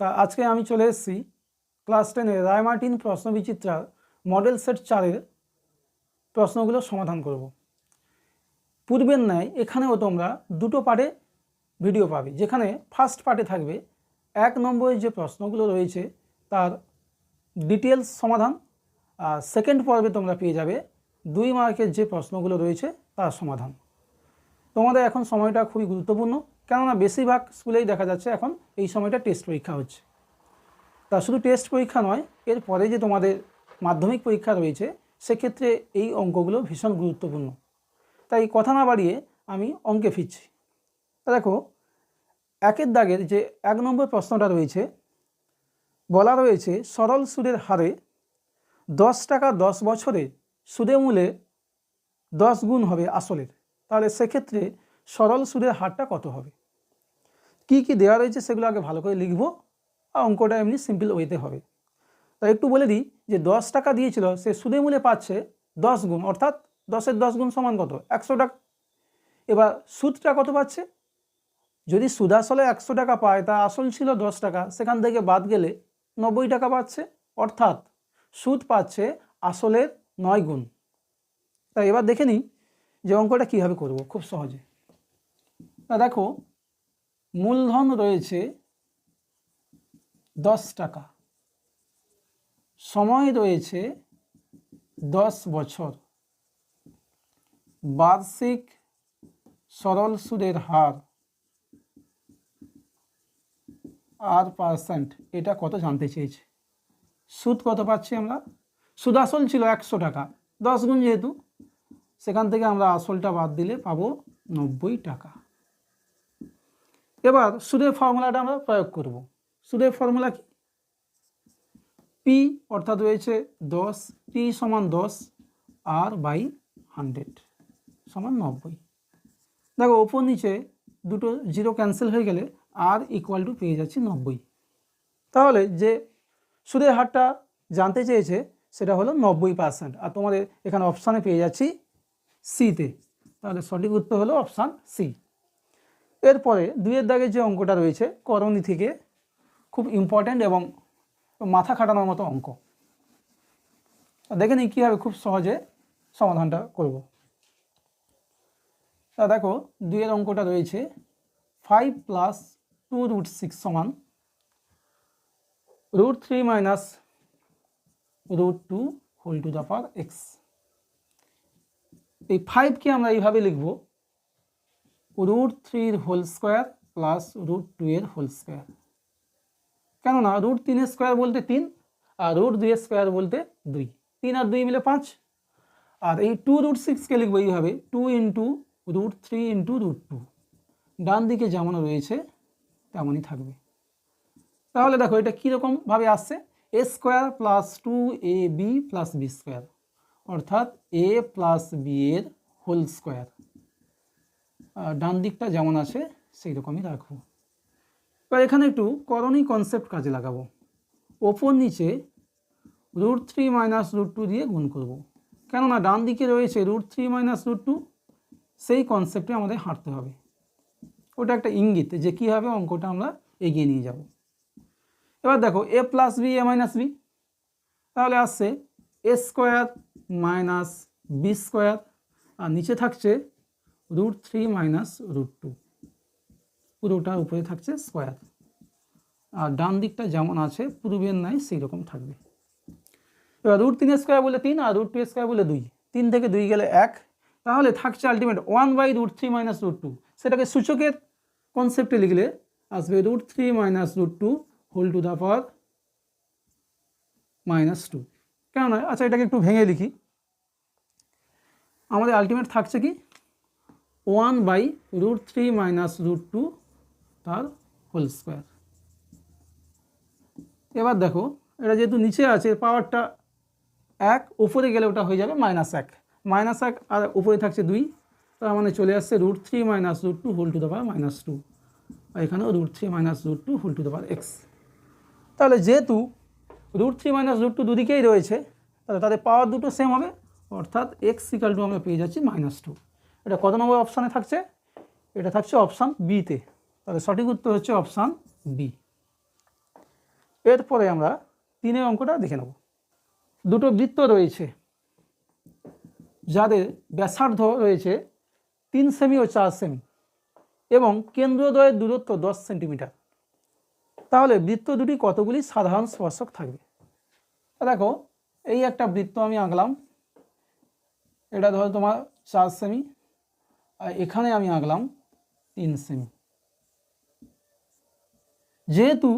তা আজকে আমি চলে এসেছি ক্লাস টেনে রায়মার্টিন প্রশ্নবিচিত্রার মডেল সেট চারের প্রশ্নগুলো সমাধান করব। পূর্বের ন্যায় এখানেও তোমরা দুটো পার্টে ভিডিও পাবে, যেখানে ফার্স্ট পার্টে থাকবে এক নম্বরের যে প্রশ্নগুলো রয়েছে তার ডিটেলস সমাধান, আর সেকেন্ড পর্বে তোমরা পেয়ে যাবে দুই মার্কের যে প্রশ্নগুলো রয়েছে তার সমাধান। তোমাদের এখন সময়টা খুবই গুরুত্বপূর্ণ। কেননা বেশিরভাগ স্কুলেই দেখা যাচ্ছে এখন এই সময়টা টেস্ট পরীক্ষা হচ্ছে। তা শুধু টেস্ট পরীক্ষা নয়, এর পরে যে তোমাদের মাধ্যমিক পরীক্ষা রয়েছে, সেক্ষেত্রে এই অঙ্কগুলো ভীষণ গুরুত্বপূর্ণ। তাই কথা না বাড়িয়ে আমি অঙ্কে ফিরছি। দেখো, একের দাগের যে এক নম্বর প্রশ্নটা রয়েছে, বলা রয়েছে সরল সুদের হারে দশ টাকা দশ বছরে সুদে মূলে দশ গুণ হবে আসলের। তাহলে সেক্ষেত্রে সরল সুদের হারটা কত হবে? কি কি দেওয়া রয়েছে সেগুলো আগে ভালো করে লিখব আর অঙ্কটা এমনি সিম্পল ওয়েতে হবে। তা একটু বলে দিই যে দশ টাকা দিয়েছিল, সে সুদে মূলে পাচ্ছে দশ গুণ, অর্থাৎ দশের দশ গুণ সমান কত? একশো টাকা। এবার সুদটা কত পাচ্ছে? যদি সুদ আসলে একশো টাকা পায়, তা আসল ছিল দশ টাকা, সেখান থেকে বাদ গেলে নব্বই টাকা পাচ্ছে, অর্থাৎ সুদ পাচ্ছে আসলের নয় গুণ। তাই এবার দেখে নিই যে অঙ্কটা কীভাবে করব, খুব সহজে। তা দেখো মূলধন রয়েছে দশ টাকা। সময় রয়েছে দশ বছর। বার্ষিক সরল সুদের হার আর পার্সেন্ট, এটা কত জানতে চেয়েছে? সুদ কত পাচ্ছি আমরা? সুদ আসল ছিল একশো টাকা। দশ গুণ যেহেতু, সেখান থেকে আমরা আসলটা বাদ দিলে পাবো নব্বই টাকা। এবার সুদের ফর্মুলাটা আমরা প্রয়োগ করব। সুদের ফর্মুলা কি? পি অর্থাৎ রয়েছে দশ পি সমান দশ আর বাই হান্ড্রেড সমান নব্বই। দেখো, ওপর নিচে দুটো জিরো ক্যান্সেল হয়ে গেলে আর ইকুয়াল টু পেয়ে যাচ্ছি নব্বই। তাহলে যে সুদের হারটা জানতে চেয়েছে, সেটা হলো নব্বই পার্সেন্ট আর তোমাদের এখানে অপশানে পেয়ে যাচ্ছি সিতে তাহলে সঠিক উত্তর হলো অপশান সি এরপরে দুইয়ের দাগে যে অঙ্কটা রয়েছে, করণী থেকে খুব ইম্পর্ট্যান্ট এবং মাথা খাটানোর মতো অঙ্ক। দেখে নিই কীভাবে খুব সহজে সমাধানটা করব। তা দেখো, দুইয়ের অঙ্কটা রয়েছে five plus two root six সমান root three minus root two whole to the power x এই ফাইভকে আমরা এইভাবে লিখব রুট থ্রির whole square plus root two এর হোল স্কোয়ার কেননা রুট তিনের স্কোয়ার বলতে তিন, আর রুট দুইয়ের স্কোয়ার বলতে দুই। তিন আর দুই মিলে পাঁচ। আর এই টু রুট সিক্সকে লিখব এইভাবে two into root three into root two ডান দিকে যেমন রয়েছে, তেমনই থাকবে। তাহলে দেখো এটা কীরকমভাবে আসছে? A square plus two A B plus B square অর্থাৎ এ প্লাস বি এর হোল স্কোয়ার ডান দিকটা যেমন আছে সেই রকমই রাখব। এবার এখানে একটু করণী কনসেপ্ট কাজে লাগাবো। ওপর নিচে root three minus root two দিয়ে গুণ করব। কেননা ডান দিকে রয়েছে root three minus root two সেই কনসেপ্টে আমাদের হাঁটতে হবে। ওটা একটা ইঙ্গিত যে কীভাবে অঙ্কটা আমরা এগিয়ে নিয়ে যাব। এবার দেখো A plus B A minus B তাহলে আসছে A square minus B square আর নিচে থাকছে root three minus root two পুরোটার উপরে থাকছে স্কোয়ার আর ডান দিকটা যেমন আছে, পূর্বের নাই সেই রকম থাকবে। এবার রুট তিন স্কোয়ার বলে তিন আর রুট টু স্কোয়ার বলে দুই। তিন থেকে দুই গেলে এক। তাহলে থাকছে ultimate one by root three minus root two সেটাকে সূচকের কনসেপ্টে লিখলে আসবে root three minus root two whole to the power minus two কেন নয় আচ্ছা এটাকে একটু ভেঙে লিখি। আমাদের আলটিমেট থাকছে কি? One by root three minus root two তার হোল স্কোয়ার। এবার দেখো, এটা যেহেতু নিচে আছে পাওয়ারটা এক, উপরে গেলে ওটা হয়ে যাবে মাইনাস এক। মাইনাস এক আর উপরে থাকছে দুই, তার মানে চলে আসছে root three minus root two whole to power minus two. আর এখানেও root three minus root two whole to power x. তাহলে যেহেতু root three minus root two দুদিকেই রয়েছে, তাহলে তাদের পাওয়ার দুটো সেম হবে, অর্থাৎ এক্স ইকাল টু আমরা পেয়ে যাচ্ছি মাইনাস টু। এটা কত নম্বর অপশানে থাকছে? এটা থাকছে অপশান বিতে। তাহলে সঠিক উত্তর হচ্ছে অপশান বি। এরপরে আমরা তিনের অঙ্কটা দেখে নেব। দুটো বৃত্ত রয়েছে, যাদের ব্যাসার্ধ রয়েছে তিন সেমি ও চার সেমি এবং কেন্দ্রদ্বয়ের দূরত্ব দশ সেন্টিমিটার। তাহলে বৃত্ত দুটি কতগুলি সাধারণ স্পর্শক থাকবে? দেখো, এই একটা বৃত্ত আমি আঁকলাম। এটা ধরো তোমার চার সেমি এখানে আমি আঁকলাম তিন সেমি। যেহেতু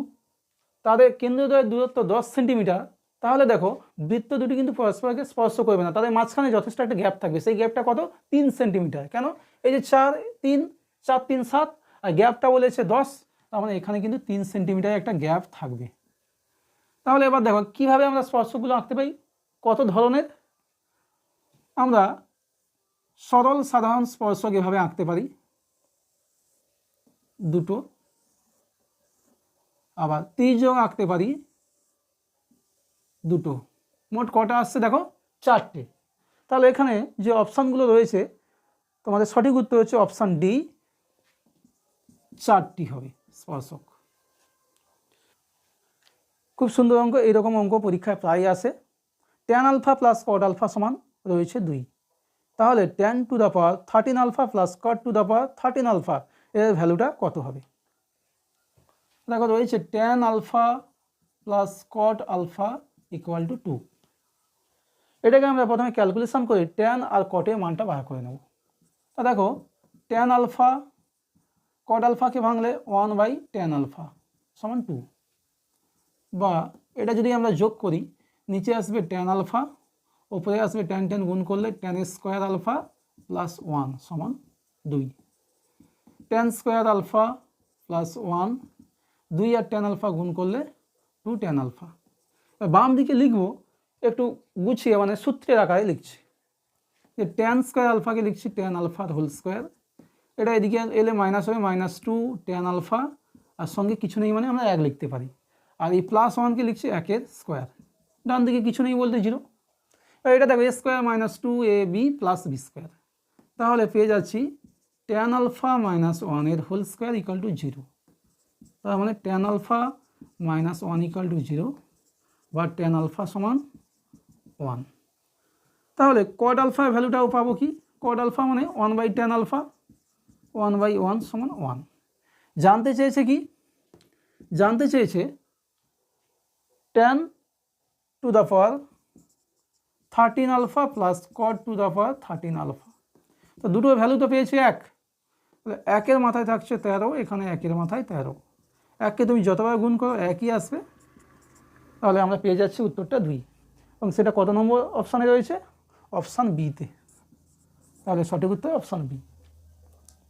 তাদের কেন্দ্রদ্বয়ের দূরত্ব দশ সেন্টিমিটার, তাহলে দেখো বৃত্ত দুটি কিন্তু পরস্পরকে স্পর্শ করবে না। তাদের মাঝখানে যথেষ্ট একটা গ্যাপ থাকবে। সেই গ্যাপটা কত? তিন সেন্টিমিটার। কেন? এই যে চার, তিন চার, তিন, সাত, আর গ্যাপটা বলেছে দশ, তার মানে এখানে কিন্তু তিন সেন্টিমিটার একটা গ্যাপ থাকবে। তাহলে এবার দেখো কীভাবে আমরা স্পর্শগুলো আঁকতে পারি? কত ধরনের? আমরা সরল সাধারণ স্পর্শক এভাবে আঁকতে পারি। দুটো। আবার তির্যক আঁকতে পারি। দুটো। মোট কটা আসছে দেখো? চারটে। তাহলে এখানে যে অপশানগুলো রয়েছে, তোমাদের সঠিক উত্তর হচ্ছে অপশান ডি। চারটি হবে স্পর্শক। খুব সুন্দর অঙ্ক এইরকম অঙ্ক পরীক্ষায় প্রায় আসে। Tan alpha plus cot alpha সমান রয়েছে দুই। তাহলে tan to the power thirteen alpha plus cot to the power thirteen alpha এর ভ্যালুটা কত হবে? দেখো রয়েছে tan alpha plus cot alpha equal to two এটাকে আমরা প্রথমে ক্যালকুলেশন করে ট্যান আর কটের মানটা বার করে নেব। তা দেখো ট্যান আলফা কট আলফাকে ভাঙলে ওয়ান বাই ট্যান আলফা সমান টু বা এটা যদি আমরা যোগ করি, নিচে আসবে ট্যান আলফা ওপরে আসবে ট্যান ট্যান গুণ করলে tan square alpha plus one সমান দুই। Tan square alpha plus one দুই আর ট্যান আলফা গুণ করলে টু ট্যান আলফা বাম দিকে লিখব, একটু গুছিয়ে মানে সূত্রের আকারে লিখছি। যে ট্যান স্কোয়ার আলফাকে লিখছি ট্যান আলফার হোল স্কোয়ার এটা এদিকে এলে মাইনাস হবে মাইনাস টু ট্যান আলফা আর সঙ্গে কিছু নেই মানে আমরা এক লিখতে পারি। আর এই প্লাস ওয়ানকে লিখছি একের স্কোয়ার ডান দিকে কিছু নেই বলতে জিরো এটা দেখো A square minus two A B plus B square তাহলে পেয়ে যাচ্ছি ট্যান আলফা মাইনাস ওয়ানের whole square equal to zero তার মানে tan alpha minus one equal to zero বা ট্যান আলফা সমান ওয়ান তাহলে কড আলফা ভ্যালুটাও পাবো কি? কড আলফা মানে one by tan alpha one by one সমান ওয়ান জানতে চেয়েছে কি? জানতে চেয়েছে tan to the power thirteen alpha plus cot to the power thirteen alpha তো দুটো ভ্যালু তো পেয়েছি এক। তাহলে একের মাথায় থাকছে তেরো, এখানে একের মাথায় তেরো। এককে তুমি যতবার গুণ করো, একই আসবে। তাহলে আমরা পেয়ে যাচ্ছি উত্তরটা দুই। এবং সেটা কত নম্বর অপশানে রয়েছে? অপশান বিতে তাহলে সঠিক উত্তর অপশান বি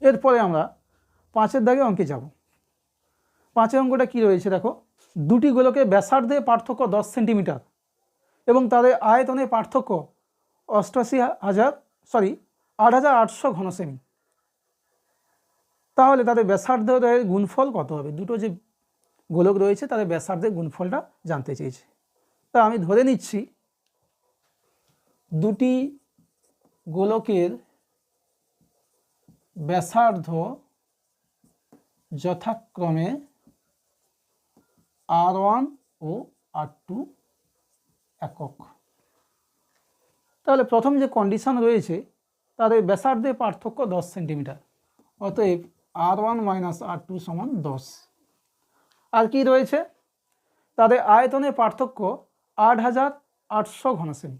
এরপরে আমরা পাঁচের দাগে অঙ্কে যাব। পাঁচের অঙ্কটা কী রয়েছে দেখো? দুটি গোলকে ব্যাসার্ধে পার্থক্য দশ সেন্টিমিটার। এবং তাদের আয়তনের পার্থক্য অষ্টআশি হাজার সরি আট হাজার আটশো ঘন সেমি তাহলে তাদের ব্যাসার্ধের গুণফল কত হবে? দুটো যে গোলক রয়েছে, তাদের ব্যাসার্ধের গুণফলটা জানতে চেয়েছে। তা আমি ধরে নিচ্ছি, দুটি গোলকের ব্যাসার্ধ যথাক্রমে আর ওয়ান ও আর টু একক। তাহলে প্রথম যে কন্ডিশন রয়েছে তাদের ব্যাসার্ধের পার্থক্য দশ সেন্টিমিটার অতএব R one minus R two সমান দশ। আর কি রয়েছে? তাদের আয়তনের পার্থক্য আট হাজার আটশো ঘনসেমি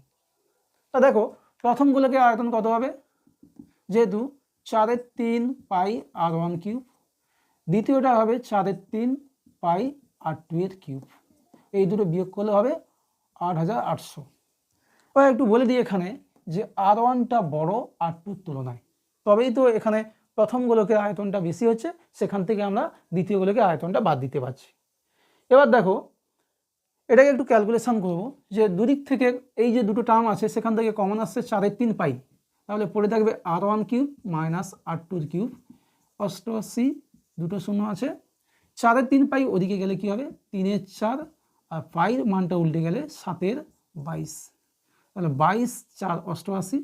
তা দেখো, প্রথমগুলোকে আয়তন কত হবে? যেহেতু চারের তিন পাই আর ওয়ান কিউব, দ্বিতীয়টা হবে চারের তিন পাই আর টু এর কিউব। এই দুটো বিয়োগ করলে হবে আট হাজার আটশো। একটু বলে দিই এখানে যে আর ওয়ানটা বড়, আর টুর তুলনায়। তবেই তো এখানে প্রথম গোলকের আয়তনটা বেশি হচ্ছে, সেখান থেকে আমরা দ্বিতীয় গোলকের আয়তনটা বাদ দিতে পারছি। এবার দেখো, এটাকে একটু ক্যালকুলেশন করব যে দুদিক থেকে এই যে দুটো টার্ম আছে, সেখান থেকে কমন আসছে চারের তিন পাই। তাহলে পড়ে থাকবে R one cube, minus R টুর কিউব, অষ্টআশি, দুটো শূন্য আছে। চারের তিন পাই ওদিকে গেলে কি হবে? তিনের চার আর পাইর মানটা উল্টে গেলে সাতের বাইশ। তাহলে বাইশ চার অষ্টআশি।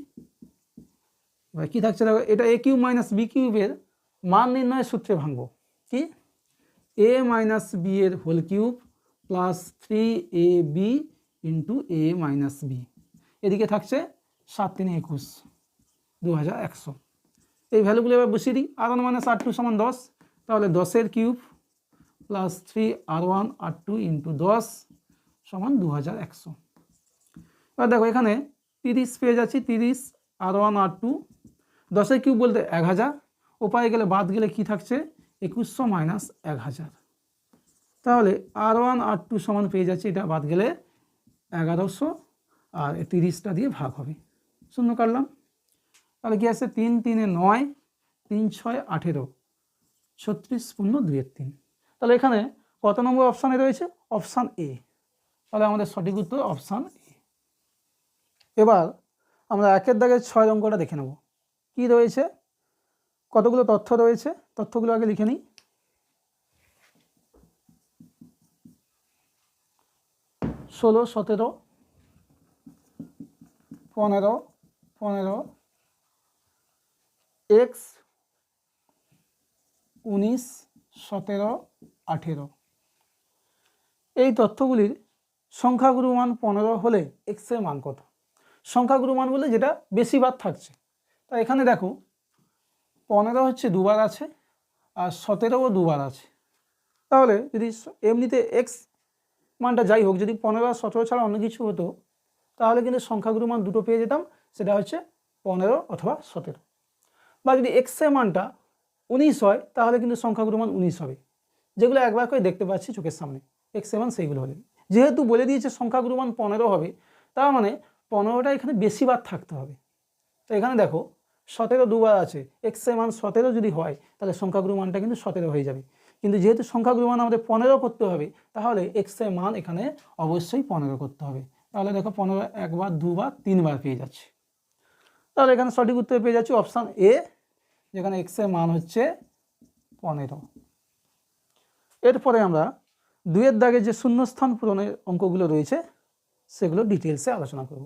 এবার কী থাকছে দেখো, এটা এ কিউব মাইনাস বি কিউবের মান নির্ণয়ের সূত্রে ভাঙবো। কি? এ মাইনাস বি এর whole cube plus three A B into A minus B. এদিকে থাকছে সাত তিনে একুশ, দু হাজার একশো। এই ভ্যালুগুলো এবার বসিয়ে দিই। আর মাইনাস আর টু সমান দশ, তাহলে দশের cube plus three R one R two into দশ সমান দু হাজার একশো। এবার দেখো এখানে তিরিশ পেয়ে যাচ্ছি, তিরিশ আর ওয়ান আর টু দশের কিউব বলতে এক হাজার। ওপারে গেলে বাদ গেলে কি থাকছে? একুশশো মাইনাস এক হাজার। তাহলে আর ওয়ান আর টু সমান পেয়ে যাচ্ছে, এটা বাদ গেলে এগারোশো, আর তিরিশটা দিয়ে ভাগ হবে। শূন্য কাটলাম। তাহলে কি আছে তিন, তিনে নয়, তিন, ছয়, আঠেরো। ছত্রিশ পূর্ণ দুইয়ের তিন। তাহলে এখানে কত নম্বর অপশানে রয়েছে? অপশান এ তাহলে আমাদের সঠিক উত্তর অপশান এ এবার আমরা একের দাগের ছয় অঙ্কটা দেখে নেব। কি রয়েছে? কতগুলো তথ্য রয়েছে? তথ্যগুলো আগে লিখে নিই। ষোলো, সতেরো, পনেরো পনেরো, এক্স, উনিশ, সতেরো আঠেরো। এই তথ্যগুলির সংখ্যাগুরু মান পনেরো হলে এক্সের মান কত? সংখ্যাগুরু মান বলে যেটা বেশি বার থাকছে। তা এখানে দেখো, পনেরো হচ্ছে দুবার আছে, আর সতেরোও দুবার আছে। তাহলে যদি এমনিতে এক্স মানটা যাই হোক, যদি পনেরো আর সতেরো ছাড়া অন্য কিছু হতো, তাহলে কিন্তু সংখ্যাগুরু মান দুটো পেয়ে যেতাম, সেটা হচ্ছে পনেরো অথবা সতেরো। বা যদি এক্সের মানটা উনিশ হয়, তাহলে কিন্তু সংখ্যাগুরু মান উনিশ হবে। যেগুলো একবার করে দেখতে পাচ্ছি চোখের সামনে। এক্স সেভেন সেইগুলো হবে যেহেতু বলে দিয়েছে সংখ্যাগুরু মান পনেরো হবে, তার মানে পনেরোটা এখানে বেশি বার থাকতে হবে। তো এখানে দেখো, সতেরো দুবার আছে। এক্স মান সতেরো যদি হয়, তাহলে সংখ্যাগুরু মানটা কিন্তু সতেরো হয়ে যাবে। কিন্তু যেহেতু সংখ্যাগুরু মান আমাদের পনেরো করতে হবে, তাহলে এক্সের মান এখানে অবশ্যই পনেরো করতে হবে। তাহলে দেখো, পনেরো একবার, দুবার, তিনবার পেয়ে যাচ্ছে। তাহলে এখানে সঠিক উত্তর পেয়ে যাচ্ছি অপশান এ যেখানে এক্সের মান হচ্ছে পনেরো। এরপরে আমরা দুয়ের দাগে যে শূন্যস্থান পূরণের অঙ্কগুলো রয়েছে, সেগুলো ডিটেলসে আলোচনা করব।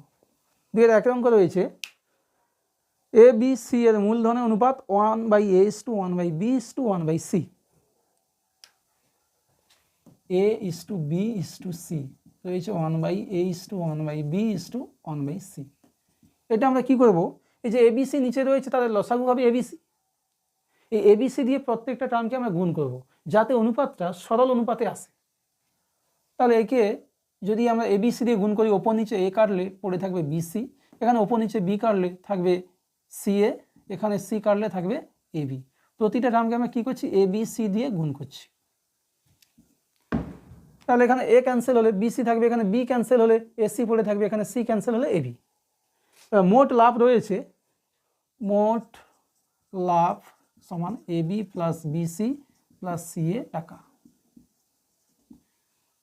দুয়ের এক অঙ্ক রয়েছে এ বি সি এর মূলধনের অনুপাত one by A is to one by B is to one by C A is to B is to C রয়েছে one by A is to one by B is to one by C এটা আমরা কি করব? এই যে ABC নিচে রয়েছে, তাদের লসাগু হবে এবিসি এই এবিসি দিয়ে প্রত্যেকটা টার্মকে আমরা গুণ করব। যাতে অনুপাতটা সরল অনুপাতে আসে। তাহলে একে যদি আমরা এবিসি দিয়ে গুণ করি ওপর নিচে এ কাটলে পড়ে থাকবে বিসি এখানে ওপর নিচে বি কাটলে থাকবে সি এ এখানে সি কাটলে থাকবে এ বি প্রতিটা টার্মকে আমরা কী করছি? এ বি সি দিয়ে গুণ করছি। তাহলে এখানে এ ক্যান্সেল হলে বিসি থাকবে, এখানে বি ক্যান্সেল হলে এসি পড়ে থাকবে, এখানে সি ক্যান্সেল হলে এবি মোট লাভ রয়েছে, মোট লাভ সমান A B plus B C plus C A টাকা।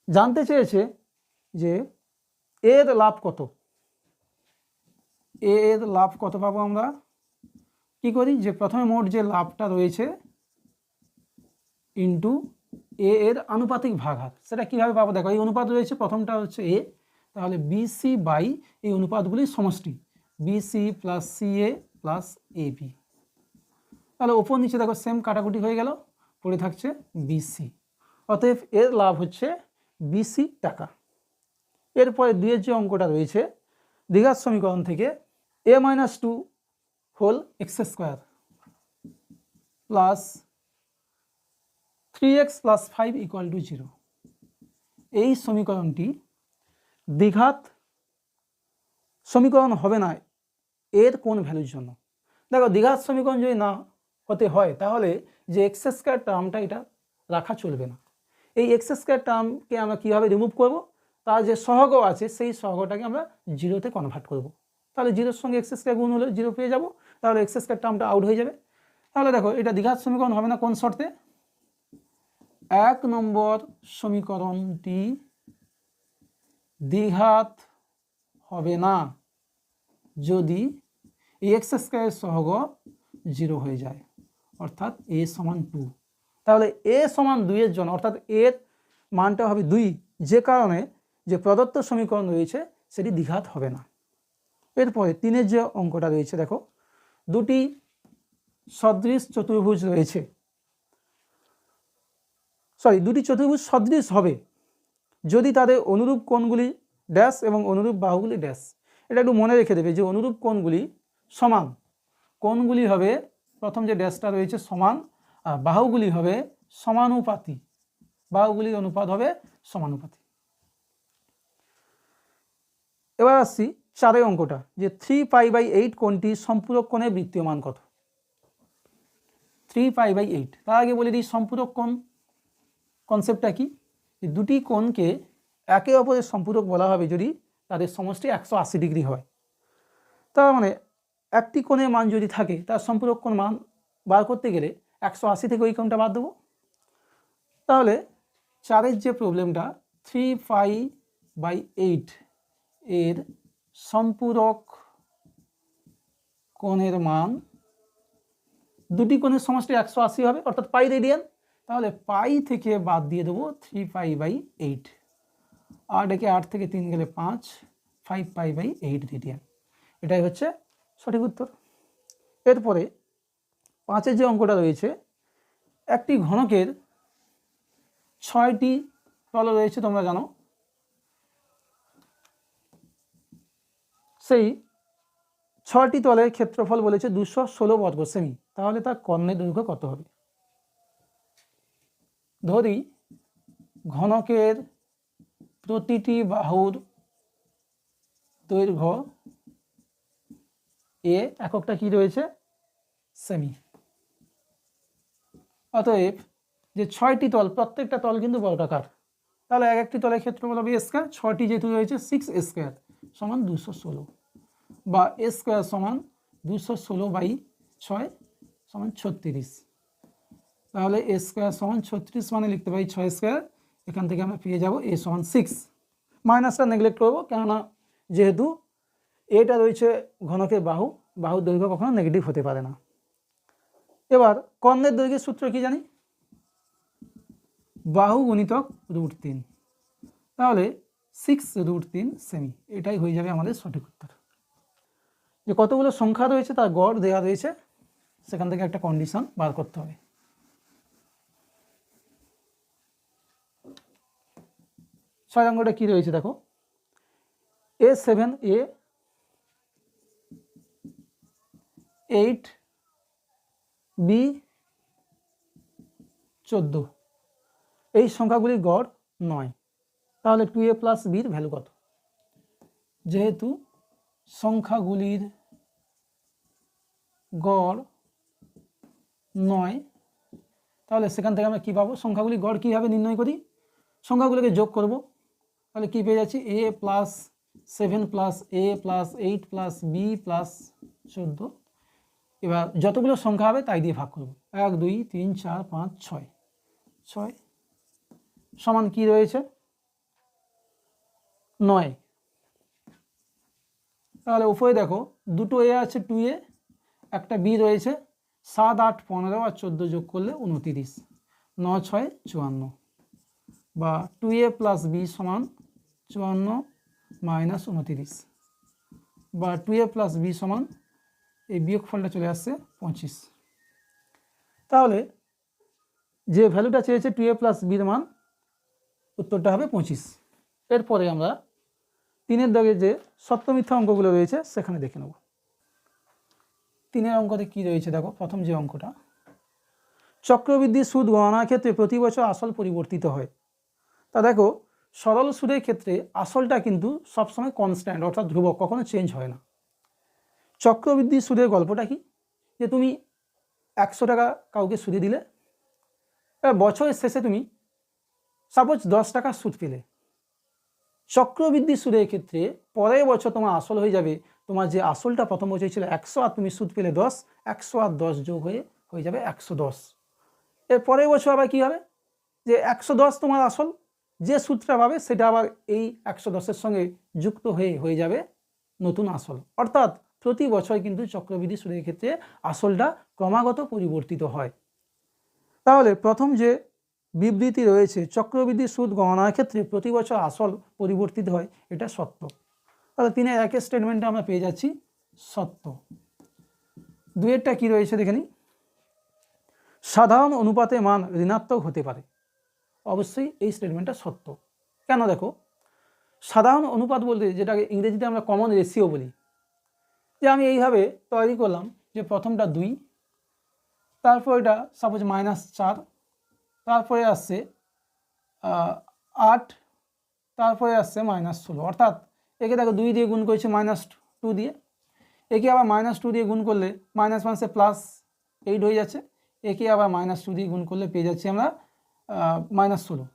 জানতে চেয়েছে যে এর লাভ কত? এর লাভ কত পাবো আমরা? কি করি? যে প্রথমে মোট যে লাভটা রয়েছে ইন্টু এ এর আনুপাতিক ভাগহার, সেটা কীভাবে পাবো? দেখো, এই অনুপাত রয়েছে, প্রথমটা হচ্ছে এ তাহলে বিসি বাই এই অনুপাতগুলির সমষ্টি। B C plus C A plus A B তাহলে ওপর নিচে দেখো সেম কাটাকুটি হয়ে গেল। পড়ে থাকছে বিসি অতএব এর লাভ হচ্ছে বিসি টাকা। এরপরে দুইয়ের যে অঙ্কটা রয়েছে, দীঘার সমীকরণ থেকে A minus two whole X square plus three X plus five equal to zero এই সমীকরণটি দ্বিঘাত সমীকরণ হবে না এর কোন ভ্যালুর জন্য। দেখো দ্বিঘাত সমীকরণ যদি না হতে হয়, তাহলে যে এক্স স্কোয়ার টার্মটা এটা রাখা চলবে না। এই এক্স স্কোয়ার টার্মকে আমরা কীভাবে রিমুভ করব? তার যে সহগ আছে, সেই সহগটাকে আমরা জিরোতে কনভার্ট করব। তাহলে জিরোর সঙ্গে এক্স স্কোয়ার গুণ হলে জিরো পেয়ে যাব, তাহলে এক্স স্কোয়ার টার্মটা আউট হয়ে যাবে। তাহলে দেখো, এটা দীঘার সমীকরণ হবে না, কোন শর্তে? এক নম্বর সমীকরণটি দ্বিঘাত হবে না, যদি এই এক্স স্কোয়ারের সহগ জিরো হয়ে যায়। অর্থাৎ এ সমান টু তাহলে এ সমান দুইয়ের জন্য, অর্থাৎ এর মানটা হবে দুই, যে কারণে যে প্রদত্ত সমীকরণ রয়েছে, সেটি দ্বিঘাত হবে না। এরপরে তিনের যে অঙ্কটা রয়েছে, দেখো, দুটি সদৃশ চতুর্ভুজ রয়েছে। সরি দুটি চতুর্ভুজ সদৃশ হবে যদি তাদের অনুরূপ কোণগুলি ড্যাশ এবং অনুরূপ বাহুগুলি ড্যাশ এটা একটু মনে রেখে দেবে যে অনুরূপ কোণগুলি সমান। কোণগুলি হবে প্রথম যে ড্যাশটা রয়েছে সমান আর বাহুগুলি হবে সমানুপাতি। বাহুগুলির অনুপাত হবে সমানুপাতি। এবার আসছি চারের অঙ্কটা, যে থ্রি পাই বাই এইট কোণটি সম্পূরক কোণে বৃত্তীয় মান কত? থ্রি পাই বাই এইট তার আগে বলে দিই সম্পূরক কোণ। কনসেপ্টটা কি? দুটি কোণকে একে অপরের সম্পূরক বলা হবে যদি তাদের সমষ্টি একশো আশি ডিগ্রি হয়। তার মানে একটি কোণের মান যদি থাকে, তার সম্পূরক কোণ মান বার করতে গেলে একশো আশি থেকে ওই কোণটা বাদ দেবো। তাহলে চারের যে প্রবলেমটা থ্রি পাই বাই এইট এর সম্পূরক কোণের মান, দুটি কোণের সমষ্টি একশো আশি হবে, অর্থাৎ পাই রেডিয়ান তাহলে পাই থেকে বাদ দিয়ে দেবো থ্রি পাই বাই এইট আট একে আট থেকে তিন গেলে পাঁচ five pi by eight radian এটাই হচ্ছে সঠিক উত্তর। এরপরে পাঁচের যে অঙ্কটা রয়েছে, একটি ঘনকের ছয়টি তল রয়েছে, তোমরা জানো। সেই ছয়টি তলের ক্ষেত্রফল বলেছে দুশো ষোলো বর্গ সেমি তাহলে তার কর্ণের দৈর্ঘ্য কত হবে? ধরি, ঘনকের প্রতিটি বাহুর দৈর্ঘ্য এ এককটা কি রয়েছে? সেমি অতএব যে ছয়টি তল, প্রত্যেকটা তল কিন্তু বর্গাকার। তাহলে এক একটি তলের ক্ষেত্রফল হবে স্কোয়ার ছয়টি যেহেতু রয়েছে সিক্স স্কোয়ার সমান দুশো ষোলো। বা স্কোয়ার সমান দুশো ষোলো বাই ছয় সমান ছত্রিশ। তাহলে এ স্কোয়ার সমান ছত্রিশ মানে লিখতে পারি ছয় স্কোয়ার এখান থেকে আমরা পেয়ে যাব এ সমান সিক্স মাইনাসটা নেগলেক্ট করব, কেননা যেহেতু এটা রয়েছে ঘনকের বাহু, বাহুর দৈর্ঘ্য কখনো নেগেটিভ হতে পারে না। এবার কর্ণের দৈর্ঘ্যের সূত্র কি জানি? বাহু গুণিতক রুট তিন। তাহলে সিক্স রুট তিন সেমি এটাই হয়ে যাবে আমাদের সঠিক উত্তর। যে কতগুলো সংখ্যা রয়েছে, তার গড় দেওয়া রয়েছে, সেখান থেকে একটা কন্ডিশন বার করতে হবে। ছয় অঙ্কটা কী রয়েছে দেখো? A seven A eight B চোদ্দ। এই সংখ্যাগুলির গড় নয়। তাহলে টু এ প্লাস বির ভ্যালু কত? যেহেতু সংখ্যাগুলির গড় নয়, তাহলে সেখান থেকে আমরা কী পাবো? সংখ্যাগুলির গড় কীভাবে নির্ণয় করি? সংখ্যাগুলোকে যোগ করব। তাহলে কী পেয়ে যাচ্ছি? A plus seven plus A plus eight plus B plus চোদ্দ। এবার যতগুলো সংখ্যা হবে তাই দিয়ে ভাগ করব। এক, দুই, তিন, চার, পাঁচ, ছয়। ছয় সমান কি রয়েছে? নয়। তাহলে উপরে দেখো, দুটো এ আছে টু এ একটা বি রয়েছে। সাত, আট, পনেরো আর চোদ্দ যোগ করলে উনতিরিশ। ন ছয়, চুয়ান্ন। বা টু এ প্লাস বি সমান চুয়ান্ন মাইনাস উনতিরিশ। বা টু এ প্লাস বি সমান এই বিয়োগ ফলটা চলে আসছে পঁচিশ। তাহলে যে ভ্যালুটা চেয়েছে টু এ প্লাস বির মান, উত্তরটা হবে পঁচিশ। এরপরে আমরা তিনের দাগে যে সত্য মিথ্যা অঙ্কগুলো রয়েছে, সেখানে দেখে নেব। তিনের অঙ্কতে কি রয়েছে দেখো, প্রথম যে অঙ্কটা। চক্রবৃদ্ধি সুদ গণনার ক্ষেত্রে প্রতি বছর আসল পরিবর্তিত হয়। তা দেখো, সরল সুদের ক্ষেত্রে আসলটা কিন্তু সবসময় কনস্ট্যান্ট অর্থাৎ ধ্রুবক, কখনো চেঞ্জ হয় না। চক্রবৃদ্ধি সুদের গল্পটা কি? যে তুমি একশো টাকা কাউকে সুদে দিলে বছরের শেষে তুমি সাপোজ দশ টাকা সুদ পেলে। চক্রবৃদ্ধি সুদের ক্ষেত্রে পরের বছর তোমার আসল হয়ে যাবে, তোমার যে আসলটা প্রথম বছর ছিল একশো আর তুমি সুদ পেলে দশ, একশো আর দশ যোগ হয়ে হয়ে যাবে একশো দশ। এর পরের বছর আবার কী হবে? যে একশো দশ তোমার আসল, যে সুদটা পাবে সেটা আবার এই একশো দশের সঙ্গে যুক্ত হয়ে হয়ে যাবে নতুন আসল। অর্থাৎ প্রতি বছর কিন্তু চক্রবৃদ্ধি সুদের ক্ষেত্রে আসলটা ক্রমাগত পরিবর্তিত হয়। তাহলে প্রথম যে বিবৃতি রয়েছে, চক্রবৃদ্ধি সুদ গণনার ক্ষেত্রে প্রতি বছর আসল পরিবর্তিত হয়, এটা সত্য। তাহলে তিনের একের স্টেটমেন্টে আমরা পেয়ে যাচ্ছি, সত্য। দুয়েরটা কি রয়েছে দেখে নিই। সাধারণ অনুপাতে মান ঋণাত্মক হতে পারে। অবশ্যই এই স্টেটমেন্টটা সত্য। কেন দেখো? সাধারণ অনুপাত বলতে যেটাকে ইংরেজিতে আমরা কমন রেশিও বলি যে আমি এইভাবে তৈরি করলাম যে প্রথমটা দুই তারপর এটা সাপোজ মাইনাস চার, তারপরে আসছে আট, তারপরে আসছে মাইনাস ষোলো। অর্থাৎ একে দেখো দুই দিয়ে গুণ করেছে মাইনাস টু দিয়ে। একে আবার মাইনাস টু দিয়ে গুণ করলে মাইনাস মাইনাসে প্লাস এইট হয়ে যাচ্ছে। একে আবার মাইনাস টু দিয়ে গুণ করলে পেয়ে যাচ্ছি আমরা মাইনাস ষোলো।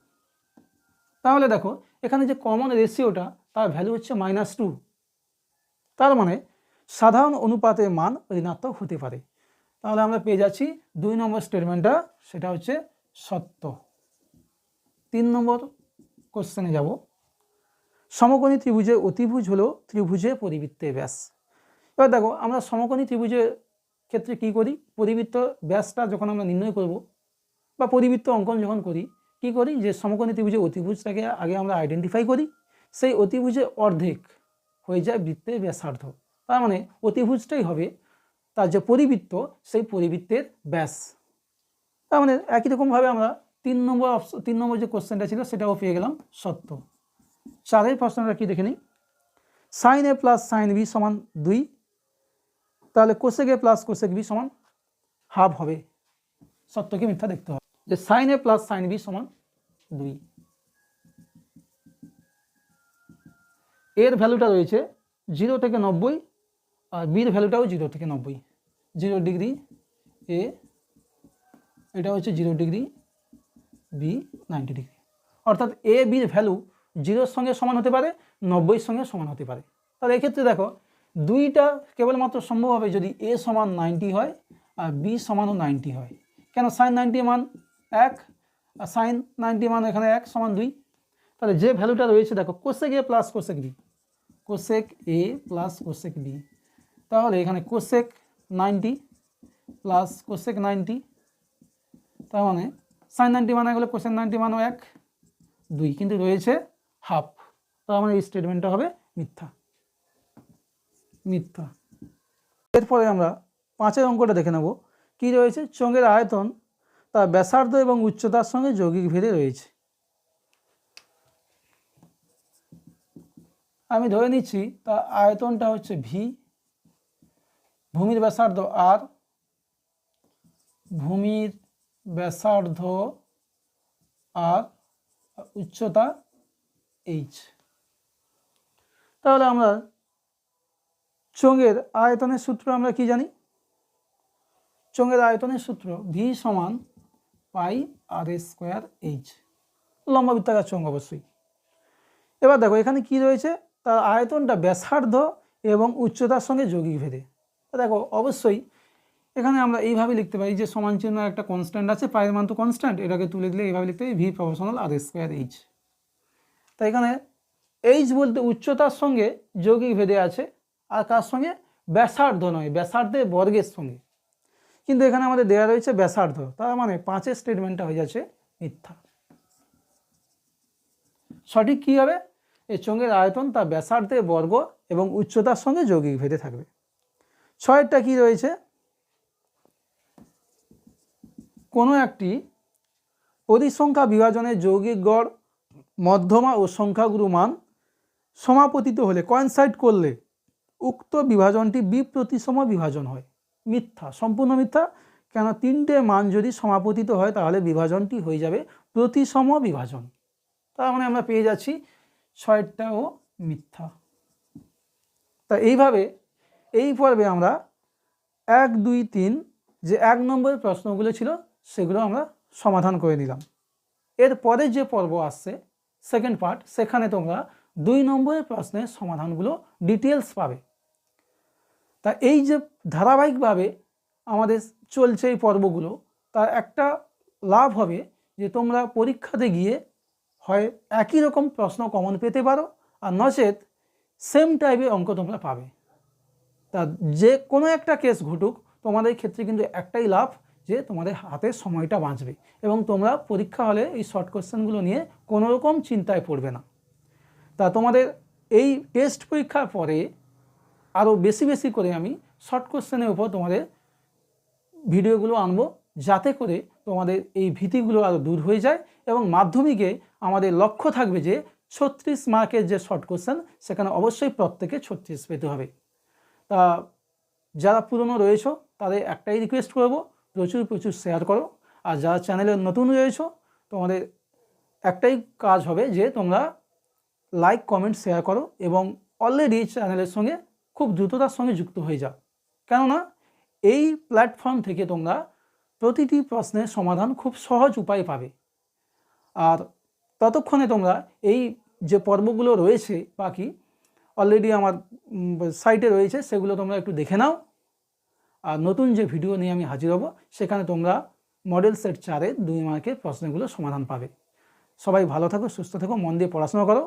তাহলে দেখো এখানে যে কমন রেশিওটা তার ভ্যালু হচ্ছে মাইনাস টু তার মানে সাধারণ অনুপাতের মান ঋণাত্মক হতে পারে। তাহলে আমরা পেয়ে যাচ্ছি দুই নম্বর স্টেটমেন্টটা সেটা হচ্ছে সত্য। তিন নম্বর কোশ্চেনে যাব। সমকোণী ত্রিভুজের অতিভুজ হলো ত্রিভুজের পরিবৃত্তের ব্যাস। এবার দেখো, আমরা সমকোণী ত্রিভুজের ক্ষেত্রে কি করি? পরিবৃত্ত ব্যাসটা যখন আমরা নির্ণয় করব বা পরিবৃত্ত অঙ্কন যখন করি, কি করি? যে সমকোণী ত্রিভুজের অতিভুজটাকে আগে আমরা আইডেন্টিফাই করি, সেই অতিভুজের অর্ধেক হয়ে যায় বৃত্তের ব্যাসার্ধ। তার মানে অতিভুজটাই হবে তার যে পরিবৃত্ত, সেই পরিবৃত্তের ব্যাস। তার মানে একই রকমভাবে আমরা তিন নম্বর তিন নম্বর যে কোশ্চেনটা ছিল, সেটাও পেয়ে গেলাম সত্য। চারের প্রশ্নটা কি দেখে নিই? Sine A plus sine B সমান দুই। তাহলে cosec A plus cosec B সমান হাফ হবে। সত্যকে মিথ্যা দেখতে হবে। যে sine A plus sine B সমান দুই। এর ভ্যালুটা রয়েছে জিরো থেকে নব্বই আর বির ভ্যালুটাও জিরো থেকে নব্বই। জিরো ডিগ্রি এ এটা হচ্ছে zero degree B ninety degree অর্থাৎ এ বির ভ্যালু জিরোর সঙ্গে সমান হতে পারে নব্বইয়ের সঙ্গে সমান হতে পারে। তাহলে এক্ষেত্রে দেখো, দুইটা কেবলমাত্র সম্ভব হবে যদি এ সমান নাইনটি হয় আর বি সমানও নাইনটি হয়। কেন সাইন নাইনটি মান এক আর সাইন নাইনটি মান এখানে এক সমান দুই? তাহলে যে ভ্যালুটা রয়েছে দেখো cosec A plus cosec B cosec A plus cosec B তাহলে এখানে cosec ninety plus cosec ninety, তার মানে সাইন নাইনটি মানে গেলে কোসেক নাইনটি মানও এক, দুই, কিন্তু রয়েছে হাফ তার মানে এই স্টেটমেন্টটা হবে মিথ্যা মিথ্যা। এরপরে আমরা পাঁচের অঙ্কটা দেখে নেব, কি রয়েছে? চোঙের আয়তন, তার ব্যাসার্ধ এবং উচ্চতার সঙ্গে যৌগিক ভেদে রয়েছে। আমি ধরে নিচ্ছি তার আয়তনটা হচ্ছে ভি ভূমির ব্যাসার্ধ আর ভূমির ব্যাসার্ধ আর উচ্চতা এইচ তাহলে আমরা চোঙের আয়তনের সূত্র আমরা কি জানি? চোঙের আয়তনের সূত্র ভি সমান পাই আর এ স্কোয়ার এইচ লম্বা বৃত্তাকার চোঙ অবশ্যই। এবার দেখো, এখানে কি রয়েছে? তার আয়তনটা ব্যাসার্ধ এবং উচ্চতার সঙ্গে যৌগিক ভেদে। তো দেখো, অবশ্যই এখানে আমরা এইভাবে লিখতে পারি যে সমান চিহ্ন একটা কনস্ট্যান্ট আছে, পায়ের মান তো কনস্ট্যান্ট এটাকে তুলে দিলে এইভাবে লিখতে পারি V professional R square H তাই এখানে এইচ বলতে উচ্চতার সঙ্গে যৌগিক ভেদে আছে, আর কার সঙ্গে? ব্যাসার্ধ নয়, ব্যাসার্ধে বর্গের সঙ্গে। কিন্তু এখানে আমাদের দেওয়া রয়েছে ব্যাসার্ধ, তার মানে পাঁচের স্টেটমেন্টটা হয়ে যাচ্ছে মিথ্যা। সঠিক কী হবে? এর চোঙের আয়তন তা ব্যাসার্ধে বর্গ এবং উচ্চতার সঙ্গে যৌগিক ভেদে থাকবে। ছয়েরটা কি রয়েছে? কোনো একটি পরিসংখ্যা বিভাজনের যৌগিক গড়, মধ্যমা ও সংখ্যাগুরু মান সমাপতিত হলে কয়েনসাইড করলে উক্ত বিভাজনটি বিপ্রতিসম বিভাজন হয়। মিথ্যা, সম্পূর্ণ মিথ্যা? কেন তিনটে মান যদি সমাপতিত হয় তাহলে বিভাজনটি হয়ে যাবে প্রতিসম বিভাজন। তার মানে আমরা পেয়ে যাচ্ছি ছয়টাও মিথ্যা। তা এইভাবে এই পর্বে আমরা এক, দুই, তিন যে এক নম্বরের প্রশ্নগুলো ছিল সেগুলো আমরা সমাধান করে দিলাম। এর পরে যে পর্ব আসছে সেকেন্ড পার্ট সেখানে তোমরা দুই নম্বরের প্রশ্নের সমাধানগুলো ডিটেলস পাবে। তা এই যে ধারাবাহিকভাবে আমাদের চলছে এই পর্বগুলো, তার একটা লাভ হবে যে তোমরা পরীক্ষাতে গিয়ে হয় একই রকম প্রশ্ন কমন পেতে পারো, আর নচেত সেম টাইপের অঙ্ক তোমরা পাবে। তা যে কোনো একটা কেস ঘটুক, তোমাদের ক্ষেত্রে কিন্তু একটাই লাভ যে তোমাদের হাতে সময়টা বাঁচবে এবং তোমরা পরীক্ষা হলে এই শর্ট কোশ্চেনগুলো নিয়ে কোনো রকম চিন্তায় পড়বে না। তা তোমাদের এই টেস্ট পরীক্ষার পরে আরও বেশি বেশি করে আমি শর্ট কোশ্চেনের উপর তোমাদের ভিডিওগুলো আনব, যাতে করে তোমাদের এই ভীতিগুলো আরও দূর হয়ে যায় এবং মাধ্যমিকে আমাদের লক্ষ্য থাকবে যে ছত্রিশ মার্কের যে শর্ট কোয়েশ্চেন সেখানে অবশ্যই প্রত্যেকে ছত্রিশ পেতে হবে। তা যারা পুরনো রয়েছ, তাদের একটাই রিকোয়েস্ট করব, প্রচুর প্রচুর শেয়ার করো। আর যারা চ্যানেলে নতুন রয়েছো, তোমাদের একটাই কাজ হবে যে তোমরা লাইক কমেন্ট শেয়ার করো এবং অলরেডি চ্যানেলের সঙ্গে খুব দ্রুততার সঙ্গে যুক্ত হয়ে যাও। কেননা এই প্ল্যাটফর্ম থেকে তোমরা প্রতিটি প্রশ্নের সমাধান খুব সহজ উপায় পাবে। আর ততক্ষণে তোমরা এই যে পর্বগুলো রয়েছে বাকি অলরেডি আমার সাইটে রয়েছে, সেগুলো তোমরা একটু দেখে নাও। আর নতুন যে ভিডিও নিয়ে আমি হাজির হব, সেখানে তোমরা মডেল সেট চারে দুই মার্কের প্রশ্নগুলো সমাধান পাবে। সবাই ভালো থাকো, সুস্থ থাকো, মন দিয়ে পড়াশোনা করো।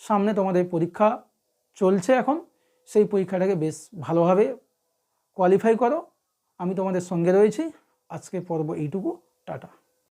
সামনে তোমাদের পরীক্ষা চলছে এখন, সেই পরীক্ষাটাকে বেশ ভালোভাবে কোয়ালিফাই করো। আমি তোমাদের সঙ্গে রয়েছি। আজকে পর্ব এইটুকু। টাটা।